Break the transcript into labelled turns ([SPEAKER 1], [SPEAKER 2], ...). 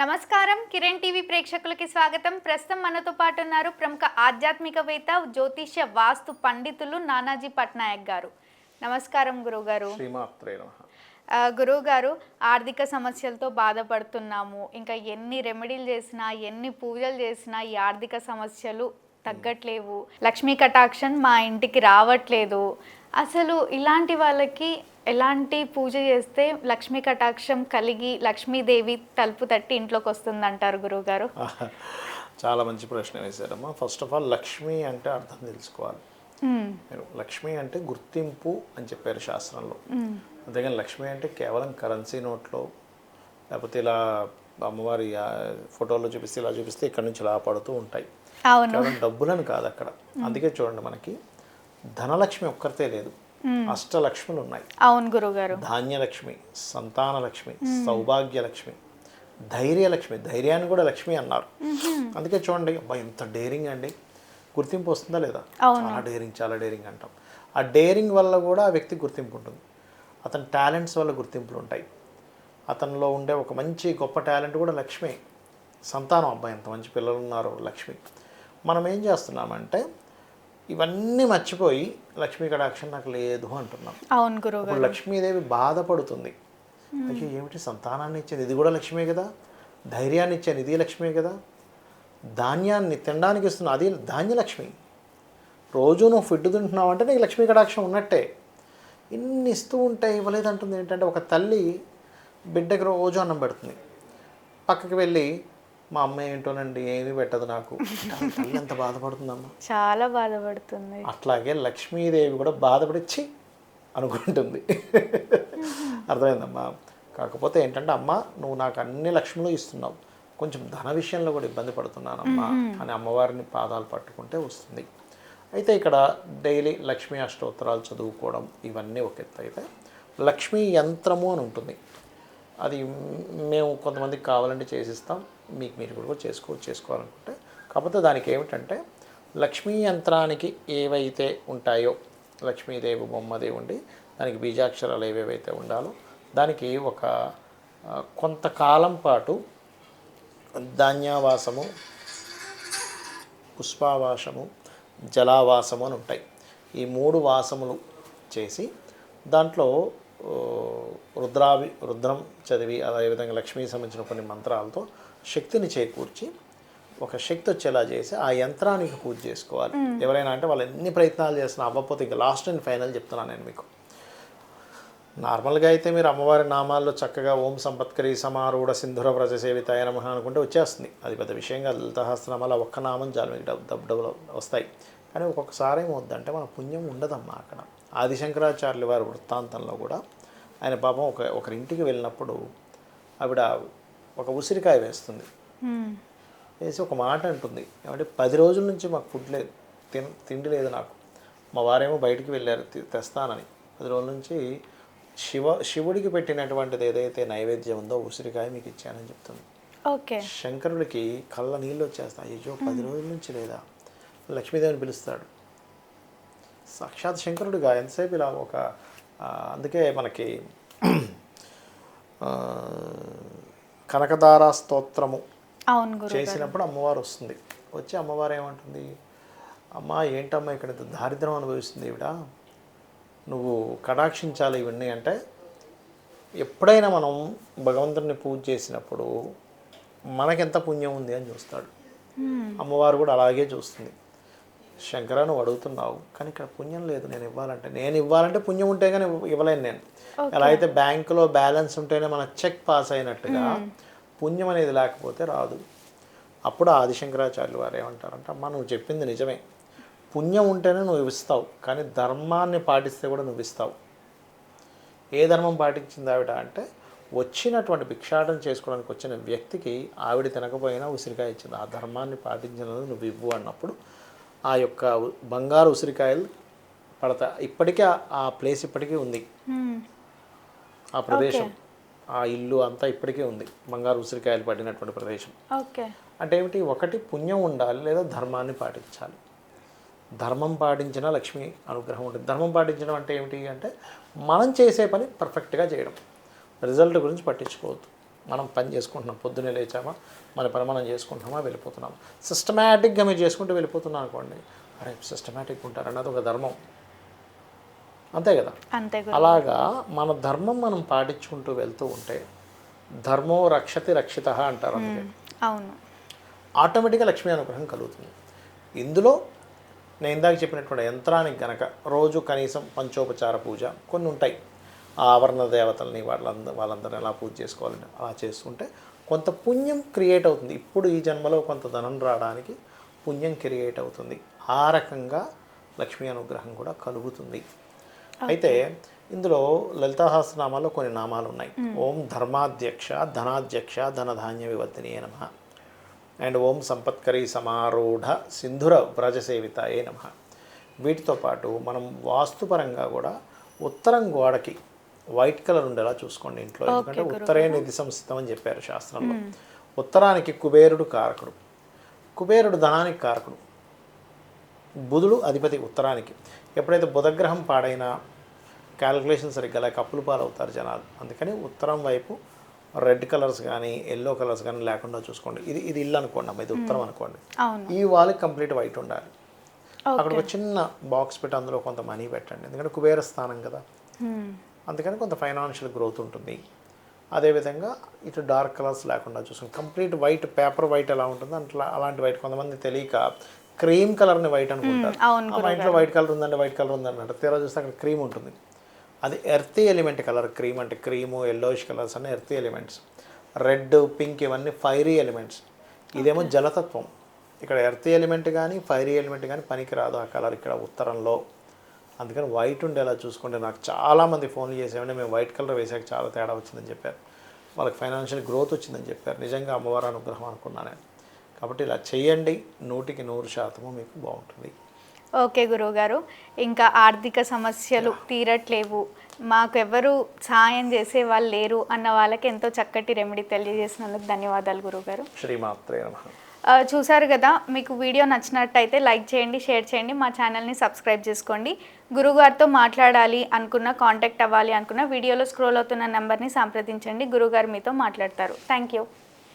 [SPEAKER 1] నమస్కారం. కిరణ్ టీవీ ప్రేక్షకులకి స్వాగతం. ప్రస్తుతం మనతో పాటు ఉన్నారు ప్రముఖ ఆధ్యాత్మికవేత్త జ్యోతిష్య వాస్తు పండితులు నానాజీ పట్నాయక్ గారు. నమస్కారం గురుగారు గురువుగారు ఆర్థిక సమస్యలతో బాధపడుతున్నాము. ఇంకా ఎన్ని రెమెడీలు చేసినా ఎన్ని పూజలు చేసినా ఈ ఆర్థిక సమస్యలు తగ్గట్లేవు. లక్ష్మీ కటాక్షన్ మా ఇంటికి రావట్లేదు. అసలు ఇలాంటి వాళ్ళకి ఎలాంటి పూజ చేస్తే లక్ష్మీ కటాక్షం కలిగి లక్ష్మీదేవి తలుపు తట్టి ఇంట్లోకి వస్తుందంటారు గురువుగారు?
[SPEAKER 2] చాలా మంచి ప్రశ్న వేశారమ్మా. ఫస్ట్ ఆఫ్ ఆల్ లక్ష్మి అంటే అర్థం తెలుసుకోవాలి. లక్ష్మి అంటే గుర్తింపు అని చెప్పారు శాస్త్రంలో. అంతేగాని లక్ష్మి అంటే కేవలం కరెన్సీ నోట్లో లేకపోతే ఇలా అమ్మవారి ఫోటోలో చూపిస్తే ఇలా చూపిస్తే ఇక్కడ నుంచి ఇలా పడుతూ ఉంటాయి. కేవలం డబ్బులని కాదు అక్కడ. అందుకే చూడండి మనకి ధనలక్ష్మి ఒక్కరితే లేదు. అష్టలక్ష్ములు ఉన్నాయి
[SPEAKER 1] అవును గురువుగారు.
[SPEAKER 2] ధాన్యలక్ష్మి సంతానలక్ష్మి సౌభాగ్యలక్ష్మి ధైర్యలక్ష్మి ధైర్యాన్ని కూడా లక్ష్మి అన్నారు. అందుకే చూడండి అబ్బా ఎంత డేరింగ్ అండి. గుర్తింపు వస్తుందా లేదా? చాలా డేరింగ్ చాలా డేరింగ్ అంటాం. ఆ డేరింగ్ వల్ల కూడా ఆ వ్యక్తికి గుర్తింపు ఉంటుంది. అతని టాలెంట్స్ వల్ల గుర్తింపులు ఉంటాయి. అతనిలో ఉండే ఒక మంచి గొప్ప టాలెంట్ కూడా లక్ష్మి. సంతానం అబ్బాయి ఎంత మంచి పిల్లలు ఉన్నారు లక్ష్మి. మనం ఏం చేస్తున్నామంటే ఇవన్నీ మర్చిపోయి లక్ష్మీ కటాక్షం నాకు లేదు అంటున్నాం.
[SPEAKER 1] అవును
[SPEAKER 2] ఇప్పుడు లక్ష్మీదేవి బాధపడుతుంది. అయ్యో ఏమిటి సంతానాన్ని ఇచ్చేది? ఇది కూడా లక్ష్మే కదా? ధైర్యాన్ని ఇచ్చాను ఇది లక్ష్మే కదా? ధాన్యాన్ని తినడానికి ఇస్తున్నా అది ధాన్యలక్ష్మి. రోజు నువ్వు ఫుడ్ తింటున్నావు అంటే నీకు లక్ష్మీ కటాక్షం ఉన్నట్టే. ఇన్ని ఇస్తూ ఉంటే ఇవ్వలేదంటుంది ఏంటంటే ఒక తల్లి బిడ్డకి రోజు అన్నం పెడుతుంది. పక్కకి వెళ్ళి మా అమ్మ ఏంటోనండి ఏమీ పెట్టదు నాకు. తల్లి ఎంత బాధపడుతుందమ్మా.
[SPEAKER 1] చాలా బాధపడుతుంది.
[SPEAKER 2] అట్లాగే లక్ష్మీదేవి కూడా బాధపడి ఛీ అనుకుంటుంది. అర్థమైందమ్మా? కాకపోతే ఏంటంటే అమ్మ నువ్వు నాకు అన్ని లక్ష్ములు ఇస్తున్నావు. కొంచెం ధన విషయంలో కూడా ఇబ్బంది పడుతున్నానమ్మా అని అమ్మవారిని పాదాలు పట్టుకుంటే వస్తుంది. అయితే ఇక్కడ డైలీ లక్ష్మీ అష్టోత్తరాలు చదువుకోవడం ఇవన్నీ ఒక ఎత్తు అయితే లక్ష్మీ యంత్రము అని ఉంటుంది. అది మేము కొంతమందికి కావాలంటే చేసిస్తాం. మీకు మీరు కూడా చేసుకో చేసుకోవాలనుకుంటే. కాకపోతే దానికి ఏమిటంటే లక్ష్మీ యంత్రానికి ఏవైతే ఉంటాయో లక్ష్మీదేవి బొమ్మది ఉండి దానికి బీజాక్షరాలు ఏవేవైతే ఉండాలో దానికి ఒక కొంతకాలం పాటు ధాన్యావాసము పుష్పావాసము జలావాసము అని ఉంటాయి. ఈ మూడు వాసములు చేసి దాంట్లో రుద్రావి రుద్రం చదివి అదేవిధంగా లక్ష్మీకి సంబంధించిన కొన్ని మంత్రాలతో శక్తిని చేకూర్చి ఒక శక్తి వచ్చేలా చేసి ఆ యంత్రానికి పూజ చేసుకోవాలి. ఎవరైనా అంటే వాళ్ళు ఎన్ని ప్రయత్నాలు చేసినా అవ్వకపోతే ఇక లాస్ట్ అండ్ ఫైనల్ చెప్తున్నాను నేను మీకు. నార్మల్గా అయితే మీరు అమ్మవారి నామాల్లో చక్కగా ఓం సంపత్కరి సమారూఢ సింధుర వ్రజ సేవితాయ నమః అనుకుంటే వచ్చేస్తుంది. అది పెద్ద విషయంగా లలితహాస్త్రనామాలు ఒక్క నామం చాలు మీకు డబ్బు డబ్బు డబ్బులు వస్తాయి. కానీ ఒక్కొక్కసారి ఏమవుద్దంటే మన పుణ్యం ఉండదమ్మా అక్కడ. ఆదిశంకరాచార్యుల వారి వృత్తాంతంలో కూడా ఆయన పాపం ఒక ఒకరింటికి వెళ్ళినప్పుడు ఆవిడ ఒక ఉసిరికాయ వేస్తుంది. వేసి ఒక మాట అంటుంది. ఏమంటే పది రోజుల నుంచి మాకు ఫుడ్ లేదు. తిన్ తిండి లేదు నాకు. మా వారేమో బయటికి వెళ్ళారు. తెస్తానని. పది రోజుల నుంచి శివ శివుడికి పెట్టినటువంటిది ఏదైతే నైవేద్యం ఉందో ఉసిరికాయ మీకు ఇచ్చానని చెప్తుంది.
[SPEAKER 1] ఓకే.
[SPEAKER 2] శంకరుడికి కళ్ళ నీళ్ళు వచ్చేస్తాయి. అయ్యో పది రోజుల నుంచి లేదా? లక్ష్మీదేవిని పిలుస్తాడు. సాక్షాత్ శంకరుడిగా ఎంతసేపు ఇలా ఒక అందుకే మనకి కనకదార స్తోత్రము చేసినప్పుడు అమ్మవారు వస్తుంది. వచ్చి అమ్మవారు ఏమంటుంది అమ్మ ఏంటమ్మా ఇక్కడ దారిద్రం అనుభవిస్తుంది ఈవిడ? నువ్వు కటాక్షించాలి ఇవన్నీ. అంటే ఎప్పుడైనా మనం భగవంతుడిని పూజ చేసినప్పుడు మనకెంత పుణ్యం ఉంది అని చూస్తాడు. అమ్మవారు కూడా అలాగే చూస్తుంది. శంకర నువ్వు అడుగుతున్నావు కానీ ఇక్కడ పుణ్యం లేదు నేను ఇవ్వాలంటే. నేను ఇవ్వాలంటే పుణ్యం ఉంటే కానీ ఇవ్వ- ఇవ్వలేను నేను. ఎలా అయితే బ్యాంకులో బ్యాలెన్స్ ఉంటేనే మన చెక్ పాస్ అయినట్టుగా పుణ్యం అనేది లేకపోతే రాదు. అప్పుడు ఆదిశంకరాచార్యులు వారు ఏమంటారంటే అమ్మ నువ్వు చెప్పింది నిజమే. పుణ్యం ఉంటేనే నువ్వు ఇస్తావు కానీ ధర్మాన్ని పాటిస్తే కూడా నువ్వు ఇస్తావు. ఏ ధర్మం పాటించింది ఆవిడ అంటే వచ్చినటువంటి భిక్షాటన చేసుకోవడానికి వచ్చిన వ్యక్తికి ఆవిడ తినకపోయినా ఉసిరికాయ ఇచ్చింది. ఆ ధర్మాన్ని పాటించినందుకు నువ్వు ఇవ్వు అన్నప్పుడు ఆ యొక్క బంగారు ఉసిరికాయలు పడతా ఇప్పటికీ ఆ- ప్లేస్ ఇప్పటికీ ఉంది. ఆ ప్రదేశం. ఆ ఇల్లు అంతా ఇప్పటికీ ఉంది. బంగారు ఉసిరికాయలు పడినటువంటి ప్రదేశం.
[SPEAKER 1] ఓకే.
[SPEAKER 2] అంటే ఏమిటి? ఒకటి పుణ్యం ఉండాలి లేదా ధర్మాన్ని పాటించాలి. ధర్మం పాటించిన లక్ష్మి అనుగ్రహం ఉంటుంది. ధర్మం పాటించడం అంటే ఏమిటి అంటే మనం చేసే పని పర్ఫెక్ట్గా చేయడం. రిజల్ట్ గురించి పట్టించుకోవద్దు. మనం పని చేసుకుంటున్నాం పొద్దున్నే లేచామా మన పని మనం చేసుకుంటున్నామా వెళ్ళిపోతున్నాం. సిస్టమేటిక్గా మీరు చేసుకుంటూ వెళ్ళిపోతున్నాం అనుకోండి అరే సిస్టమేటిక్ ఉంటారు అన్నది ఒక ధర్మం. అంతే కదా?
[SPEAKER 1] అంతే
[SPEAKER 2] అలాగా మన ధర్మం మనం పాటించుకుంటూ వెళ్తూ ఉంటే ధర్మో రక్షతి రక్షిత అంటారు అందుకే.
[SPEAKER 1] అవును.
[SPEAKER 2] ఆటోమేటిక్గా లక్ష్మీ అనుగ్రహం కలుగుతుంది. ఇందులో నేను ఇందాక చెప్పినటువంటి యంత్రానికి గనక రోజు కనీసం పంచోపచార పూజ కొన్ని ఉంటాయి. ఆ ఆవరణ దేవతల్ని వాళ్ళంద వాళ్ళందరిని ఎలా పూజ చేసుకోవాలని అలా చేసుకుంటే కొంత పుణ్యం క్రియేట్ అవుతుంది. ఇప్పుడు ఈ జన్మలో కొంత ధనం రావడానికి పుణ్యం క్రియేట్ అవుతుంది. ఆ రకంగా లక్ష్మీ అనుగ్రహం కూడా కలుగుతుంది. అయితే ఇందులో లలితాహాసనామాల్లో కొన్ని నామాలు ఉన్నాయి ఓం ధర్మాధ్యక్ష ధనాధ్యక్ష ధనధాన్య వివర్ధిని నమ. అండ్ ఓం సంపత్కరీ సమారూఢ సింధుర వ్రజసేవితాయే నమ. వీటితో పాటు మనం వాస్తుపరంగా కూడా ఉత్తరం గోడకి వైట్ కలర్ ఉండేలా చూసుకోండి ఇంట్లో. ఎందుకంటే ఉత్తరే నిధి సంస్థితం అని చెప్పారు శాస్త్రంలో. ఉత్తరానికి కుబేరుడు కారకుడు. కుబేరుడు ధనానికి కారకుడు. బుధుడు అధిపతి ఉత్తరానికి. ఎప్పుడైతే బుధగ్రహం పాడైనా క్యాలిక్యులేషన్ సరిగ్గా లేక అప్పులు పాలవుతారు జనాలు. అందుకని ఉత్తరం వైపు రెడ్ కలర్స్ కానీ ఎల్లో కలర్స్ కానీ లేకుండా చూసుకోండి. ఇది ఇది ఇల్లు అనుకోండి అమ్మ ఇది ఉత్తరం అనుకోండి. ఈ వాల్కి కంప్లీట్ వైట్ ఉండాలి. అక్కడ ఒక చిన్న బాక్స్ పెట్టి అందులో కొంత మనీ పెట్టండి. ఎందుకంటే కుబేర స్థానం కదా. అందుకని కొంత ఫైనాన్షియల్ గ్రోత్ ఉంటుంది. అదేవిధంగా ఇటు డార్క్ కలర్స్ లేకుండా చూసుకోండి కంప్లీట్ వైట్ పేపర్ వైట్ ఎలా ఉంటుందో అట్లా అలాంటి వైట్ కొంతమంది తెలియక క్రీమ్ కలర్ని వైట్ అనుకుంటారు. మా ఇంట్లో వైట్ కలర్ ఉందండి వైట్ కలర్ ఉందండి అంటే తీరా చూస్తే అక్కడ క్రీమ్ ఉంటుంది. అది ఎర్తీ ఎలిమెంట్ కలర్ క్రీమ్ అంటే క్రీము ఎల్లోయిష్ కలర్స్ అన్ని ఎర్తీ ఎలిమెంట్స్ రెడ్ పింక్ ఇవన్నీ ఫైరీ ఎలిమెంట్స్ ఇదేమో జలతత్వం. ఇక్కడ ఎర్తీ ఎలిమెంట్ కానీ ఫైరీ ఎలిమెంట్ కానీ పనికిరాదు ఆ కలర్ ఇక్కడ ఉత్తరంలో. అందుకని వైట్ ఉండేలా చూసుకుంటే నాకు చాలామంది ఫోన్లు చేసేవంటే మేము వైట్ కలర్ వేసాక చాలా తేడా వచ్చిందని చెప్పారు. వాళ్ళకి ఫైనాన్షియల్ గ్రోత్ వచ్చిందని చెప్పారు. నిజంగా అమ్మవారి అనుగ్రహం అనుకున్నాను కాబట్టి ఇలా చేయండి. నూటికి నూరు శాతము మీకు బాగుంటుంది.
[SPEAKER 1] ఓకే గురువుగారు. ఇంకా ఆర్థిక సమస్యలు తీరట్లేవు. మాకు ఎవరు సాయం చేసే వాళ్ళు లేరు అన్న వాళ్ళకి ఎంతో చక్కటి రెమెడీ తెలియజేసినందుకు ధన్యవాదాలు గురువుగారు.
[SPEAKER 2] శ్రీమాత్రే
[SPEAKER 1] చూసారు కదా మీకు వీడియో నచ్చినట్టయితే లైక్ చేయండి షేర్ చేయండి మా ఛానల్ని సబ్స్క్రైబ్ చేసుకోండి. గురుగారితో మాట్లాడాలి అనుకున్న కాంటాక్ట్ అవ్వాలి అనుకున్న వీడియోలో స్క్రోల్ అవుతున్న నెంబర్ని సంప్రదించండి. గురుగారు మీతో మాట్లాడతారు. Thank you.